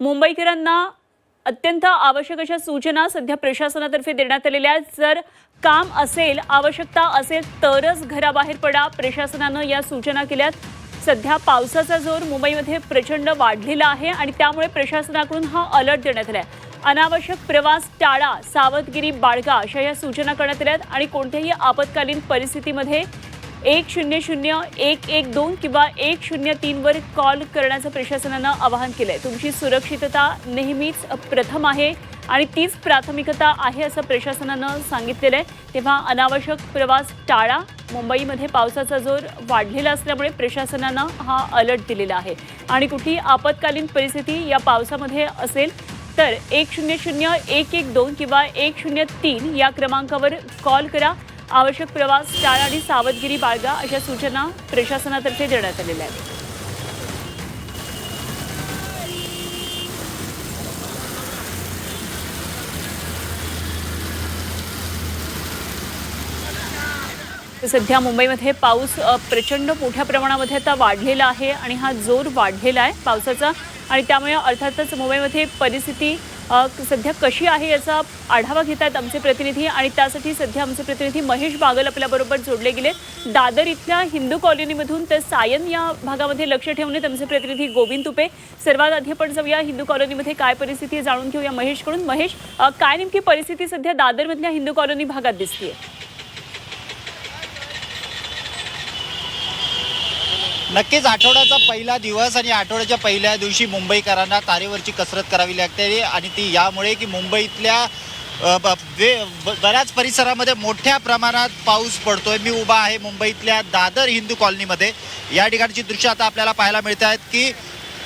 मुंबईकरांना अत्यंत आवश्यक अशा सूचना सध्या प्रशासनातर्फे देण्यात आलेल्या आहेत. जर काम असेल आवश्यकता असेल तरच घराबाहेर पडा. प्रशासनानं या सूचना केल्यात. सध्या पावसाचा जोर मुंबईमध्ये प्रचंड वाढलेला आहे आणि त्यामुळे प्रशासनाकडून हा अलर्ट देण्यात आला आहे अनावश्यक प्रवास टाळा सावधगिरी बाळगा अशा या सूचना करण्यात आल्या आहेत आणि कोणत्याही आपत्कालीन परिस्थितीमध्ये एक शून्य शून्य एक एक दोन किंवा एक शून्य तीनवर कॉल करण्याचं प्रशासनानं आवाहन केलं आहे तुमची सुरक्षितता नेहमीच प्रथम आहे आणि तीच प्राथमिकता आहे असं प्रशासनानं सांगितलेलं आहे तेव्हा अनावश्यक प्रवास टाळा. मुंबईमध्ये पावसाचा जोर वाढलेला असल्यामुळे प्रशासनानं हा अलर्ट दिलेला आहे. आणि कुठली आपत्कालीन परिस्थिती या पावसामध्ये असेल तर एक शून्य शून्य एक एक दोन किंवा एक शून्य तीन या क्रमांकावर कॉल करा. आवश्यक प्रवास टाळा आणि सावधगिरी बाळगा अशा सूचना प्रशासनातर्फे देण्यात आलेल्या आहेत. सध्या मुंबईमध्ये पाऊस प्रचंड मोठ्या प्रमाणामध्ये आता वाढलेला आहे आणि हा जोर वाढलेला आहे पावसाचा आणि त्यामुळे अर्थातच मुंबईमध्ये परिस्थिती सध्या कशी आहे याचा आढावा घेत आहेत आमचे प्रतिनिधी आणि त्यासाठी सध्या आमचे प्रतिनिधी महेश बागल आपल्याबरोबर जोडले गेले दादर इथल्या हिंदू कॉलनीमधून तर सायन या भागामध्ये लक्ष ठेवून आमचे प्रतिनिधी गोविंद तुपे. सर्वात आधी आपण जाऊया हिंदू कॉलनीमध्ये काय परिस्थिती जाणून घेऊया महेशकडून. महेश काय नेमकी परिस्थिती सध्या दादरमधल्या हिंदू कॉलनी भागात दिसतीये? नक्कीच आठवड्याचा पहिला दिवस आणि आठवड्याच्या पहिल्या दिवशी मुंबईकरांना तारेवरची कसरत करावी लागते आणि ती यामुळे की मुंबईतल्या ब- वे- ब- बऱ्याच परिसरामध्ये मोठ्या प्रमाणात पाऊस पडतोय. मी उभा आहे मुंबईतल्या दादर हिंदू कॉलनीमध्ये. या ठिकाणची दृश्य आता आपल्याला पाहायला मिळत आहेत की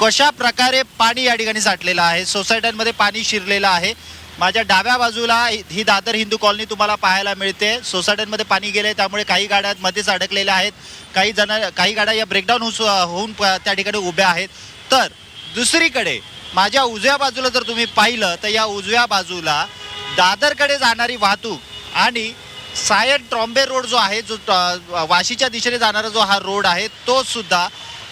कशा प्रकारे पाणी या ठिकाणी साठलेलं आहे. सोसायट्यांमध्ये पाणी शिरलेलं आहे. माझ्या डाव्या बाजूला ही दादर हिंदू कॉलनी तुम्हाला पाहायला मिळते. सोसायट्यांमध्ये पाणी गेले त्यामुळे काही गाड्या मध्येच अडकलेल्या आहेत. काही जण काही गाड्या या ब्रेकडाऊन होऊन प- त्या ठिकाणी उभ्या आहेत. तर दुसरीकडे माझ्या उजव्या बाजूला जर तुम्ही पाहिलं तर या उजव्या बाजूला दादरकडे जाणारी वाहतूक आणि सायन ट्रॉम्बे रोड जो आहे जो वाशीच्या दिशेने जाणारा जो हा रोड आहे तो सुद्धा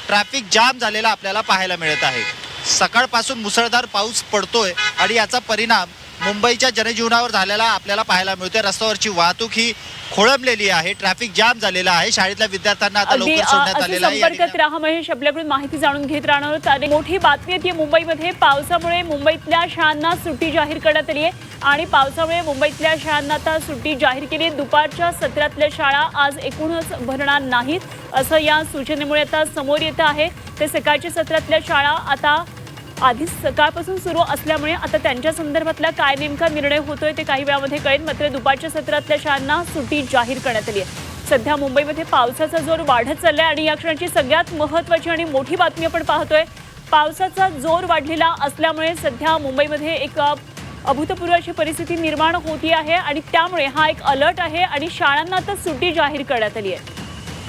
ट्रॅफिक जाम झालेला आपल्याला पाहायला मिळत आहे. सकाळपासून मुसळधार पाऊस पडतोय आणि याचा परिणाम मुंबईच्या जनजीवनावर झालेला आपल्याला पाहायला मिळतोय. रस्त्यावरची वाहतूक ही खोळंबलेली आहे. ट्रॅफिक जाम झालेला आहे. शाळेतल्या विद्यार्थ्यांना आता अगदी लवकर अ, सोडण्यात असे आलेलं आहे. या संपर्कात राहा महेश आपल्याकडून माहिती जाणून घेत राहणार आणि मोठी बातमी येते मुंबईमध्ये पावसामुळे मुंबईतल्या शाळांना सुट्टी जाहीर करण्यात आली आहे. आणि पावसामुळे मुंबईतल्या शाळांना आता सुट्टी जाहीर केली आहे. दुपारच्या सत्रातल्या शाळा आज एकूणच भरणार नाहीत असं या सूचनेमुळे आता समोर येतं आहे. ते सकाळच्या सत्रातल्या शाळा आता आधीच सकाळपासून सुरू असल्यामुळे आता त्यांच्या संदर्भातला काय नेमका निर्णय होतोय ते काही वेळामध्ये कळेल. मात्र दुपारच्या सत्रातल्या शाळांना सुट्टी जाहीर करण्यात आली आहे. सध्या मुंबईमध्ये पावसाचा जोर वाढत चाललाय आणि या क्षणाची सगळ्यात महत्त्वाची आणि मोठी बातमी आपण पाहतोय पावसाचा जोर वाढलेला असल्यामुळे सध्या मुंबईमध्ये एक अभूतपूर्व अशी परिस्थिती निर्माण होती आहे आणि त्यामुळे हा एक अलर्ट आहे आणि शाळांना आता सुट्टी जाहीर करण्यात आली आहे.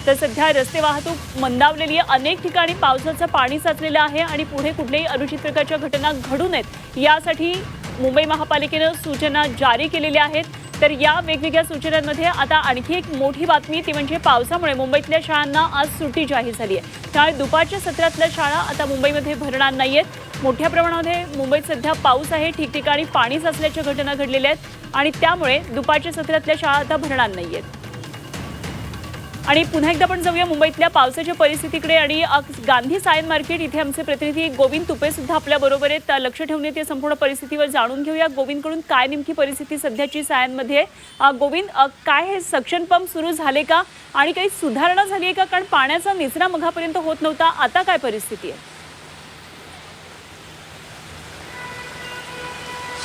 तर सध्या रस्ते वाहतूक मंदावलेली आहे. अनेक ठिकाणी पावसाचं पाणी साचलेलं आहे आणि पुढे कुठल्याही अनुचित प्रकारच्या घटना घडू नयेत. यासाठी मुंबई महापालिकेनं सूचना जारी केलेल्या आहेत. तर या वेगवेगळ्या सूचनांमध्ये आता आणखी एक मोठी बातमी ती म्हणजे पावसामुळे मुंबईतल्या शाळांना आज सुट्टी जाहीर झाली आहे. त्यामुळे दुपारच्या सत्रातल्या शाळा आता मुंबईमध्ये भरणार नाहीयेत. मोठ्या प्रमाणामध्ये मुंबईत सध्या पाऊस आहे. ठिकठिकाणी पाणी साचल्याच्या घटना घडलेल्या आहेत आणि त्यामुळे दुपारच्या सत्रातल्या शाळा आता भरणार नाहीयेत. आणि पुन्हा एकदा आपण जाऊया मुंबईतल्या पावसाच्या परिस्थितीकडे आणि गांधी सायन मार्केट इथे आमचे प्रतिनिधी गोविंद तुपे सुद्धा आपल्या बरोबर आहेत. लक्ष ठेवण्यात या संपूर्ण परिस्थितीवर जाणून घेऊया. गोविंदकडून काय नेमकी परिस्थिती सध्याची सायनमध्ये? गोविंद काय हे सक्शन पंप सुरू झाले का? आणि काही सुधारणा झाली आहे का? कारण पाण्याचा निचरा मघापर्यंत होत नव्हता. आता काय परिस्थिती आहे?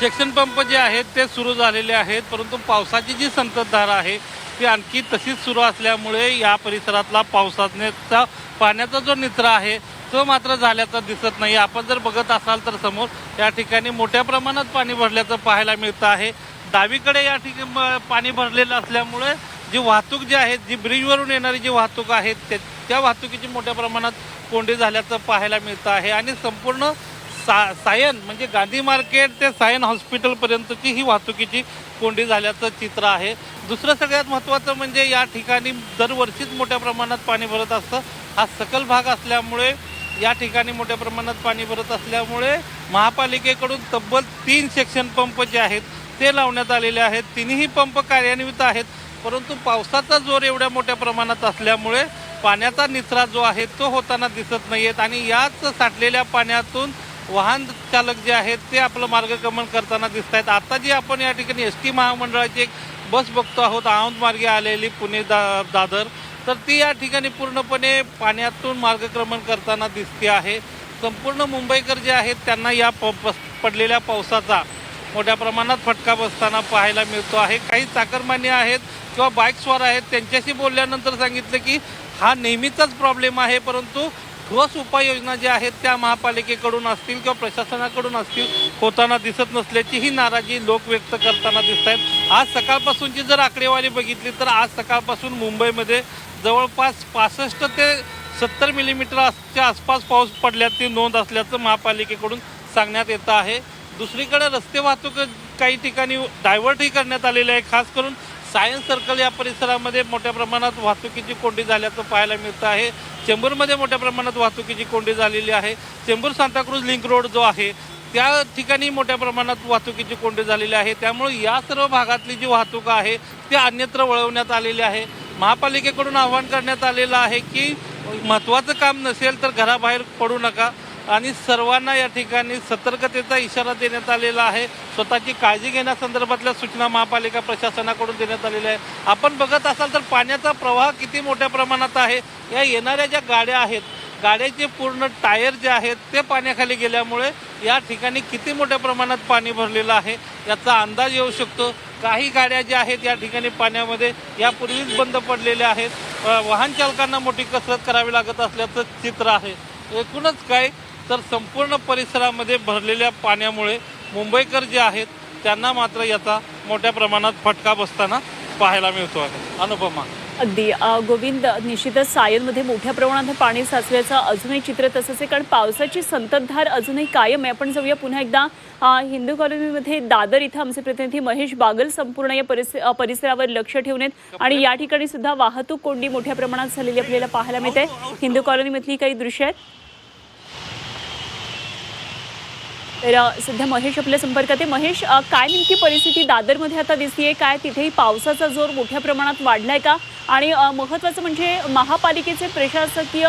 सेक्शन पंप जे आहेत ते सुरू झालेले आहेत. परंतु पावसाची जी संततधार आहे ती आणखी तशीच सुरू असल्यामुळे या परिसरातला पावसाचा पाण्याचा जो निचरा आहे तो मात्र झाल्याचा दिसत नाही. आपण जर बघत असाल तर समोर या ठिकाणी मोठ्या प्रमाणात पाणी भरल्याचं पाहायला मिळतं आहे. डावीकडे या ठिकाणी पाणी भरलेलं असल्यामुळे जी वाहतूक जी आहे जी ब्रिजवरून येणारी जी वाहतूक आहे त्या त्या वाहतुकीची मोठ्या प्रमाणात कोंडी झाल्याचं पाहायला मिळतं आहे. आणि संपूर्ण सा सायन म्हणजे गांधी मार्केट ते सायन हॉस्पिटलपर्यंतची ही वाहतुकीची कोंडी झाल्याचं चित्र आहे. दुसरं सगळ्यात महत्त्वाचं म्हणजे या ठिकाणी दरवर्षीच मोठ्या प्रमाणात पाणी भरत असतं. हा सकल भाग असल्यामुळे या ठिकाणी मोठ्या प्रमाणात पाणी भरत असल्यामुळे महापालिकेकडून तब्बल तीन सेक्शन पंप जे आहेत ते लावण्यात आलेले आहेत. तिन्ही पंप कार्यान्वित आहेत. परंतु पावसाचा जोर एवढ्या मोठ्या प्रमाणात असल्यामुळे पाण्याचा निचरा जो आहे तो होताना दिसत नाही आहेत आणि याच साठलेल्या पाण्यातून वाहन चालक जे आहेत ते आपलं मार्गक्रमण करताना दिसत आहेत आता जी आपण या ठिकाणी एस टी महामंडळाची एक बस बघतो आहोत औंध मार्गे आलेली पुणे दा दादर तर ती या ठिकाणी पूर्णपणे पाण्यातून मार्गक्रमण करताना दिसते आहे. संपूर्ण मुंबईकर जे आहेत त्यांना या प प- पडलेल्या पावसाचा मोठ्या प्रमाणात फटका बसताना पाहायला मिळतो आहे. काही चाकरमान्य आहेत किंवा बाईकस्वार आहेत त्यांच्याशी बोलल्यानंतर सांगितलं की हा नेहमीचाच प्रॉब्लेम आहे परंतु ठोस उपाययोजना ज्या आहेत त्या महापालिकेकडून असतील किंवा प्रशासनाकडून असतील होताना दिसत नसल्याची ही नाराजी लोक व्यक्त करताना दिसत आहेत आज सकाळपासूनची जर आकडेवारी बघितली तर आज सकाळपासून मुंबईमध्ये जवळपास पासष्ट ते सत्तर मिलीमीटरच्या आसपास पाऊस पडल्याची नोंद असल्याचं महापालिकेकडून सांगण्यात येतं आहे. दुसरीकडे रस्ते वाहतूक काही ठिकाणी डायव्हर्टही करण्यात आलेले आहे खास करून सायन्स सर्कल या परिसरामध्ये मोठ्या प्रमाणात वाहतुकीची कोंडी झाल्याचं पाहायला मिळतं आहे. चेंबूरमध्ये मोठ्या प्रमाणात वाहतुकीची कोंडी झालेली आहे. चेंबूर सांताक्रूज लिंक रोड जो आहे त्या ठिकाणी मोठ्या प्रमाणात वाहतुकीची कोंडी झालेली आहे. त्यामुळे या सर्व भागातली जी वाहतूक आहे ती अन्यत्र वळवण्यात आलेली आहे. महापालिकेकडून आवाहन करण्यात आलेलं आहे की महत्त्वाचं काम नसेल तर घराबाहेर पडू नका. आणि सर्वांना या ठिकाणी सतर्कतेचा इशारा देण्यात आलेला आहे. स्वतःची काळजी घेण्यासंदर्भातल्या सूचना महापालिका प्रशासनाकडून देण्यात आलेल्या आहे आपण बघत असाल तर पाण्याचा प्रवाह किती मोठ्या प्रमाणात आहे. या येणाऱ्या ज्या गाड्या आहेत गाड्याचे पूर्ण टायर जे आहेत ते पाण्याखाली गेल्यामुळे या ठिकाणी किती मोठ्या प्रमाणात पाणी भरलेलं आहे याचा अंदाज येऊ शकतो. काही गाड्या ज्या आहेत या ठिकाणी पाण्यामध्ये यापूर्वीच बंद पडलेल्या आहेत. वाहन चालकांना मोठी कसरत करावी लागत असल्याचं चित्र आहे. एकूणच काय तर संपूर्ण परिसरामध्ये भरलेल्या पाण्यामुळे मुंबईकर जे आहेत त्यांना मात्र याचा मोठ्या प्रमाणात फटका बसताना पाहायला मिळतो आहे. अनुपमा. अगदी. गोविंद निश्चितच सायनमध्ये मोठ्या प्रमाणात पाणी साचल्याचं अजूनही चित्र तसंच आहे. कारण पावसाची संततधार अजूनही कायम आहे. आपण जाऊया पुन्हा एकदा. हिंदू कॉलनीमध्ये दादर इथं आमचे प्रतिनिधी महेश बागल संपूर्ण या परिस परिसरावर लक्ष ठेवून आहेत. आणि या ठिकाणी सुद्धा वाहतूक कोंडी मोठ्या प्रमाणात झालेली आपल्याला पाहायला मिळते. हिंदू कॉलनीमधली काही दृश्य आहेत. तर सध्या महेश आपल्या संपर्कात आहे. महेश काय नेमकी परिस्थिती? दादरमध्ये आता दिसतीये काय? तिथेही पावसाचा जोर मोठ्या प्रमाणात वाढलाय का? आणि महत्त्वाचं म्हणजे महापालिकेचे प्रशासकीय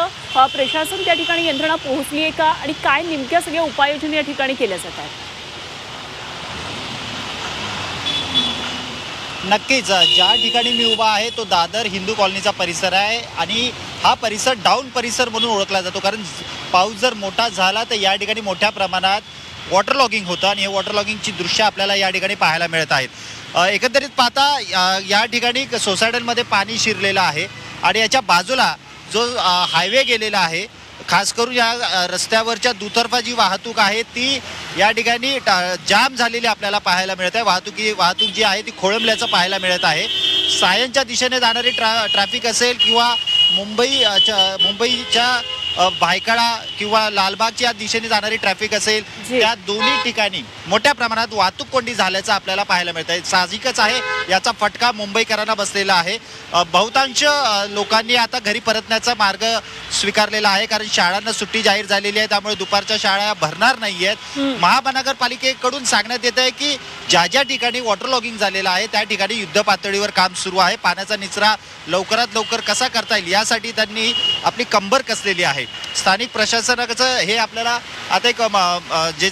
प्रशासन त्या ठिकाणी यंत्रणा पोहोचली आहे का? आणि काय नेमक्या सगळ्या उपाययोजना या ठिकाणी केल्या जात आहेत नक्कीच ज्या ठिकाणी मी उभा आहे तो दादर हिंदू कॉलनीचा परिसर आहे. आणि हा परिसर डाऊन परिसर म्हणून ओळखला जातो. कारण पाऊस जर मोठा झाला तर या ठिकाणी मोठ्या प्रमाणात वॉटर लॉगिंग होतं आणि हे वॉटर लॉगिंगची दृश्य आपल्याला या ठिकाणी पाहायला मिळत आहेत. एकंदरीत पाहता या ठिकाणी सोसायट्यांमध्ये पाणी शिरलेलं आहे आणि याच्या बाजूला जो हायवे गेलेला आहे खास करून या रस्त्यावरच्या दुतर्फा जी वाहतूक आहे ती या ठिकाणी टा- जाम झालेली आपल्याला पाहायला मिळत आहे. वाहतुकी वाहतूक जी आहे ती खोळंबल्याचं पाहायला मिळत आहे. सायनच्या दिशेने जाणारी ट्रा ट्रॅफिक असेल किंवा मुंबई मुंबईच्या भायखळा किंवा लालबागच्या दिशेने जाणारी ट्रॅफिक असेल. त्या दोन्ही ठिकाणी मोठ्या प्रमाणात वाहतूक कोंडी झाल्याचं आपल्याला पाहायला मिळत आहे साहजिकच आहे याचा फटका मुंबईकरांना बसलेला आहे बहुतांश लोकांनी आता घरी परतण्याचा मार्ग स्वीकारलेला आहे कारण शाळांना सुट्टी जाहीर झालेली आहे त्यामुळे दुपारच्या शाळा भरणार नाही आहेत. महानगरपालिकेकडून सांगण्यात येत आहे की ज्या ज्या ठिकाणी वॉटर लॉगिंग झालेलं आहे त्या ठिकाणी युद्ध पातळीवर काम सुरू आहे पाण्याचा निचरा लवकरात लवकर कसा करता येईल यासाठी त्यांनी आपली कंबर कसलेली आहे? स्थानिक प्रशासनाचं हे आपल्याला आता एक जे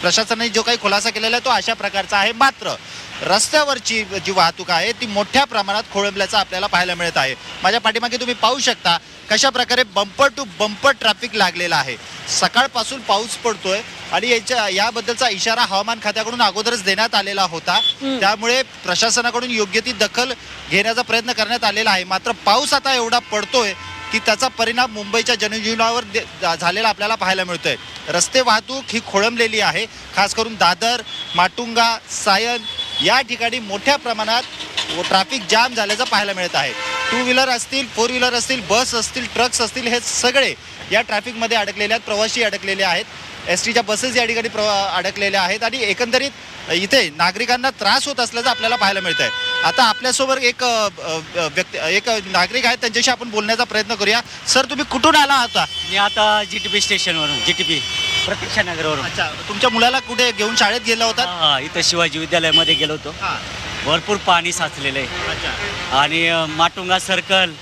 प्रशासनाने जो काही खुलासा केलेला आहे तो अशा प्रकारचा आहे. मात्र रस्त्यावरची जी वाहतूक आहे ती मोठ्या प्रमाणात खोळंबल्याचं आपल्याला पाहायला मिळत आहे. माझ्या पाठीमागे तुम्ही पाहू शकता कशा प्रकारे बंपर टू बंपर ट्रॅफिक लागलेला आहे. सकाळपासून पाऊस पडतोय आणि याच्या याबद्दलचा इशारा हवामान खात्याकडून अगोदरच देण्यात आलेला होता. त्यामुळे प्रशासनाकडून योग्य ती दखल घेण्याचा प्रयत्न करण्यात आलेला आहे. मात्र पाऊस आता एवढा पडतोय की त्याचा परिणाम मुंबईच्या जनजीवनावर दे- झालेला आपल्याला पाहायला मिळतोय. रस्ते वाहतूक ही खोळंबलेली आहे. खास करून दादर माटुंगा सायन या ठिकाणी मोठ्या प्रमाणात ट्रॅफिक जाम झाल्याचं पाहायला मिळत आहे. टू व्हीलर असतील फोर व्हीलर असतील बस असतील ट्रक्स असतील हे सगळे या ट्रॅफिकमध्ये अडकलेले आहेत प्रवासी अडकलेले आहेत. एस टीच्या बसेस या ठिकाणी प्र अडकलेल्या आहेत आणि एकंदरीत इथे नागरिकांना त्रास होत असल्याचं आपल्याला पाहायला मिळत आहे आता आपल्यासोबत एक व्यक्ती एक नागरिक आहेत त्यांच्याशी आपण बोलण्याचा प्रयत्न करूया. सर तुम्ही कुठून आला होता मी आता जी टी पी स्टेशनवरून जी टी पी प्रतीक्षा नगरवरून. अच्छा तुमच्या मुलाला कुठे घेऊन शाळेत गेला होता? हा इथं शिवाजी विद्यालयामध्ये गेलो होतो. हा. भरपूर पाणी साचलेलं आहे. अच्छा. आणि अ, माटुंगा सर्कल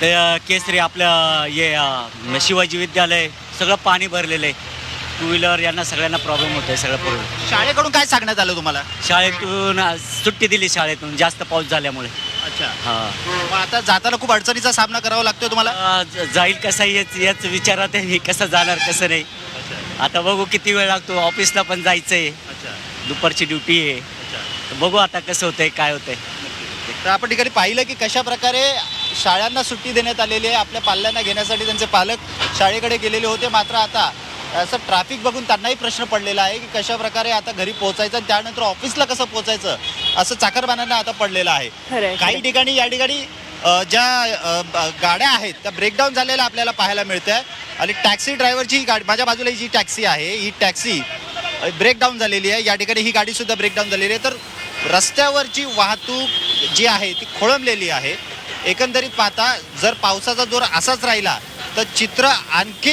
ते अ, केसरी आपलं हे अ, शिवाजी विद्यालय सगळं पाणी भरलेलं आहे. टू व्हीलर यांना सगळ्यांना प्रॉब्लेम होत आहे सगळं पूर्ण. शाळेकडून काय सांगण्यात आलं तुम्हाला? शाळेतून सुट्टी दिली शाळेतून जास्त पाऊस झाल्यामुळे. अच्छा. हा. मग आता जाताना खूप अडचणीचा सामना करावा लागतोय तुम्हाला? ज- जाईल कसं याच याच विचारात आहे मी कसं जाणार कसं नाही. आता बघू किती वेळ लागतो ऑफिसला पण जायचं आहे अच्छा. दुपारची ड्युटी आहे. तर बघू आता कसं होतंय काय होतंय. तर आपण ठिकाणी पाहिलं की कशा प्रकारे शाळांना सुट्टी देण्यात आलेली आहे आपल्या पाल्यांना घेण्यासाठी त्यांचे पालक शाळेकडे गेलेले होते. मात्र आता असं ट्रॅफिक बघून त्यांनाही प्रश्न पडलेला आहे की कशा प्रकारे आता घरी पोहोचायचं आणि त्यानंतर ऑफिसला कसं पोहोचायचं असं चाकरमान्यांना आता पडलेलं आहे. काही. ठिकाणी या ठिकाणी ज्या गाड्या आहेत त्या ब्रेकडाऊन झालेल्या आपल्याला पाहायला मिळत आहे आणि टॅक्सी ड्रायव्हरची ही गाडी माझ्या बाजूला जी टॅक्सी आहे ही टॅक्सी ब्रेकडाऊन झालेली आहे. या ठिकाणी ही गाडी सुद्धा ब्रेकडाऊन झालेली आहे. तर रस्त्यावरची वाहतूक जी आहे ती खोळंबलेली आहे. एकंदरीत पाहता जर पावसाचा जोर असाच राहिला तर चित्र आणखी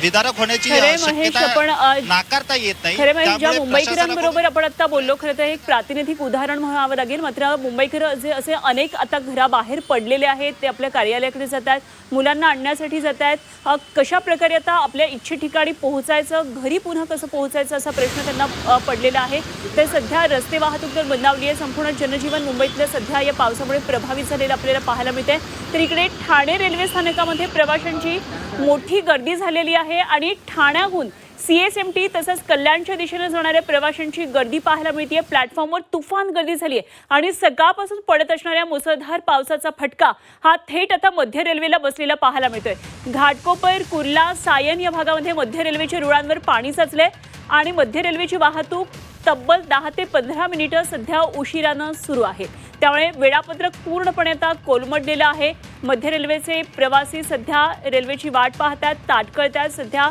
विदारक होण्याची शक्यता नाकारता येत नाही. ज्या मुंबईकरांबरोबर आपण आता बोललो खरं तर एक प्रातिनिधिक उदाहरण म्हणावं लागेल. मात्र मुंबईकर जे असे अनेक आता घराबाहेर पडलेले आहेत ते आपल्या कार्यालयाकडे जात आहेत मुलांना आणण्यासाठी जात आहेत कशा प्रकारे आता आपल्या इच्छित ठिकाणी पोहोचायचं घरी पुन्हा कसं पोहोचायचं असा प्रश्न त्यांना पडलेला आहे. तर सध्या रस्ते वाहतूक तर बंदावली आहे संपूर्ण जनजीवन मुंबईतलं सध्या या पावसामुळे प्रभावित झालेलं आपल्याला पाहायला मिळते तर इकडे ठाणे रेल्वे स्थानकामध्ये प्रवाशांची मोठी गर्दी झालेली आहे आणि ठाण्याहून सी एस एम टी तसंच कल्याणच्या दिशेने जाणाऱ्या प्रवाशांची गर्दी पाहायला मिळते प्लॅटफॉर्मवर तुफान गर्दी झाली आहे आणि सकाळपासून पडत असणाऱ्या मुसळधार पावसाचा फटका हा थेट आता मध्य रेल्वेला बसलेला पाहायला मिळतोय. घाटकोपर कुर्ला सायन या भागामध्ये मध्य रेल्वेच्या रुळांवर पाणी साचलंय आणि मध्य रेल्वेची वाहतूक तब्बल दहा ते पंधरा मिनिटं सध्या उशिरानं सुरू आहे. त्यामुळे वेळापत्रक पूर्णपणे आता कोलमडलेलं आहे. मध्य रेल्वेचे प्रवासी सध्या रेल्वेची वाट पाहतात ताटकळतात सध्या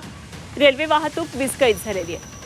रेल्वे वाहतूक विस्कळीत झालेली आहे.